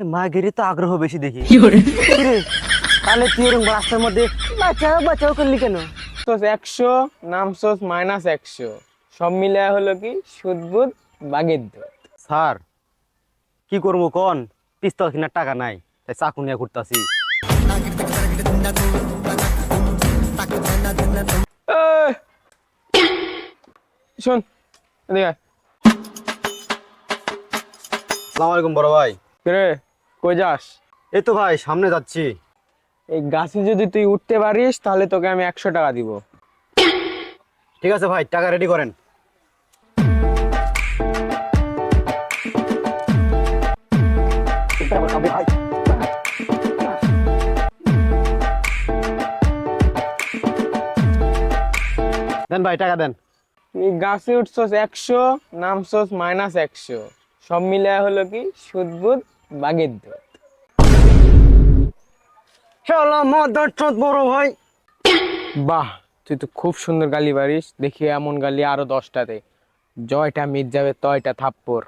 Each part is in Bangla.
মাগেরই তো আগ্রহ বেশি দেখি। তাহলে তুই এরকম রাস্তার মধ্যে বাঁচাও বাঁচাও করলি কেন? সোস একশো নাম সোস মাইনাস একশো। সব মিলে হলো কি? সুদবুদ বাগের দুধ স্যার কি করব কন? পিস্তল কেনার টাকা নাই তাই চাকু নিয়ে ঘুরতাছি! শোন এদিকে আয়। সালাম আলাইকুম বড় ভাই। কিরে? কই যাস? এই তো ভাই সামনে যাচ্ছি। এই গাছে যদি তুই উঠতে পারিস তাহলে তোকে আমি একশো টাকা দিব। ঠিক আছে ভাই টাকা রেডি করেন। দেন ভাই টাকা দেন। তুই গাছে উঠছস একশো নামছস মাইনাস একশো। সব মিলে হলো কি? সুদবুদ বাগের দুধ চলো মদর চোদ বড় ভাই। বাহ তুই তো খুব সুন্দর গালি পারিস দেখি এমন গালি আরও দশটাতে। জয়টা মিট যাবে তয়টা থাপ্পর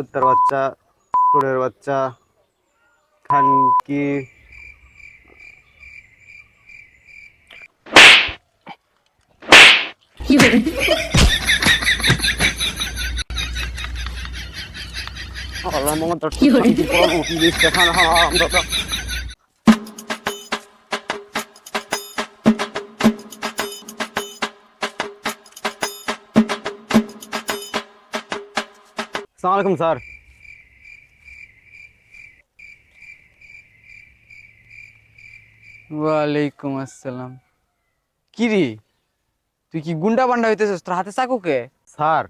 উত্তর বাচ্চা সুরের বাচ্চা খানকি আল্লাহ আলাইকুম স্যার। ওয়ালাইকুম আসসালাম। কি রে? তুই কি গুন্ডা বান্ডা হইতেছিস তোর হাতে চাকু কে? স্যার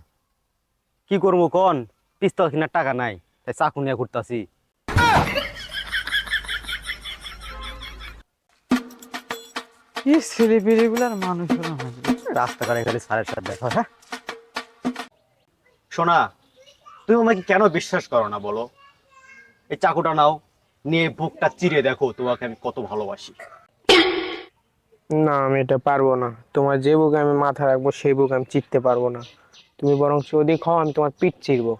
কি করব কন? পিস্তল কেনার টাকা নাই। তাই চাকু নিয়ে ঘুরতাছি। এই ছেলে পেলেগুলার মানুষ রাস্তাঘাটে খালি স্যারের সাথে দেখা হ্যাঁ? শোনা তুমি আমাকে কেন বিশ্বাস করো না বলো? এই চাকুটা নাও নিয়ে বুকটা চিরে দেখো তোমাকে আমি কত ভালোবাসি। না আমি এটা পারব না। তোমার যে বুকে আমি মাথা রাখব সেই বুকে আমি চিনতে পারব না। তুমি বরং যদি খাও আমি তোমার পিঠ চিরবো।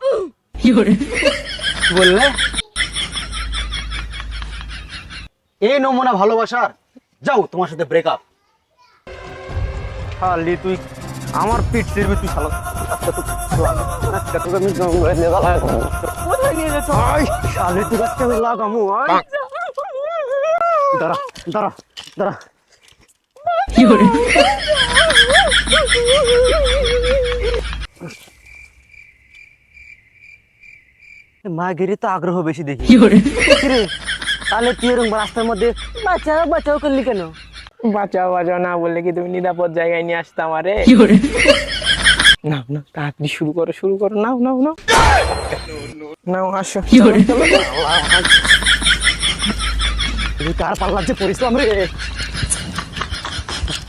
কি বললে? এই নমুনা ভালোবাসার। যাও তোমার সাথে ব্রেকআপ খালি তুই আমার পিঠ চিরবি তুই শালা। আজকে তো- আজকে তোকে আমি জঙ্গলে নিয়ে গেলাম। আই, শালি তুই আজকে আমি লাগামু, আই। দাঁড়া দাঁড়া দাঁড়া। মাগেরই তো আগ্রহ বেশি দেখি। কিরে, তাহলে তুই এরকম রাস্তার মধ্যে বাঁচাও বাঁচাও করলি কেন? বাঁচাও বাঁচাও না বললে কি তুমি নিরাপদ জায়গায় নিয়ে আসতে আমারে? না না তাড়াতাড়ি শুরু করো শুরু করো নাও নাও নাও। নাও আসো। তুই কার পাল্লার যে পরিশ্রম রে